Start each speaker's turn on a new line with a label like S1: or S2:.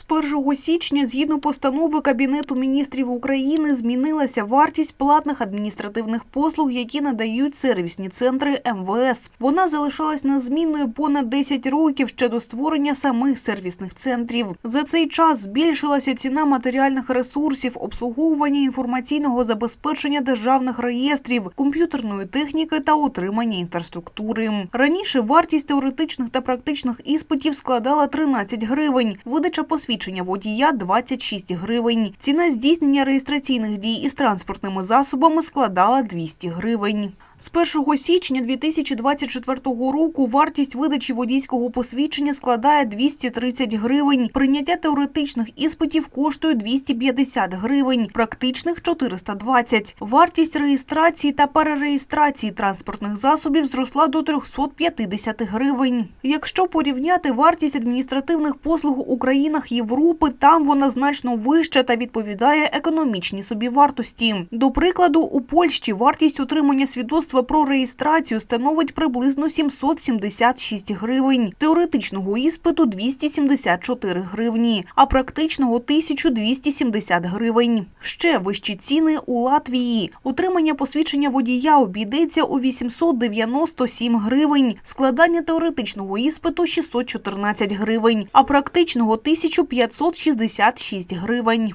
S1: З 1 січня, згідно постанови Кабінету міністрів України, змінилася вартість платних адміністративних послуг, які надають сервісні центри МВС. Вона залишалась незмінною понад 10 років ще до створення самих сервісних центрів. За цей час збільшилася ціна матеріальних ресурсів, обслуговування інформаційного забезпечення державних реєстрів, комп'ютерної техніки та утримання інфраструктури. Раніше вартість теоретичних та практичних іспитів складала 13 гривень, видача посвідчення водія 26 гривень. Ціна здійснення реєстраційних дій із транспортними засобами складала 200 гривень. З 1 січня 2024 року вартість видачі водійського посвідчення складає 230 гривень. Прийняття теоретичних іспитів коштує 250 гривень, практичних – 420. Вартість реєстрації та перереєстрації транспортних засобів зросла до 350 гривень. Якщо порівняти вартість адміністративних послуг у країнах Європи, там вона значно вища та відповідає економічній собівартості. До прикладу, у Польщі вартість отримання свідоцтва про реєстрацію становить приблизно 776 гривень, теоретичного іспиту 274 гривні, а практичного 1270 гривень. Ще вищі ціни у Латвії. Отримання посвідчення водія обійдеться у 897 гривень, складання теоретичного іспиту 614 гривень, а практичного 1566 гривень.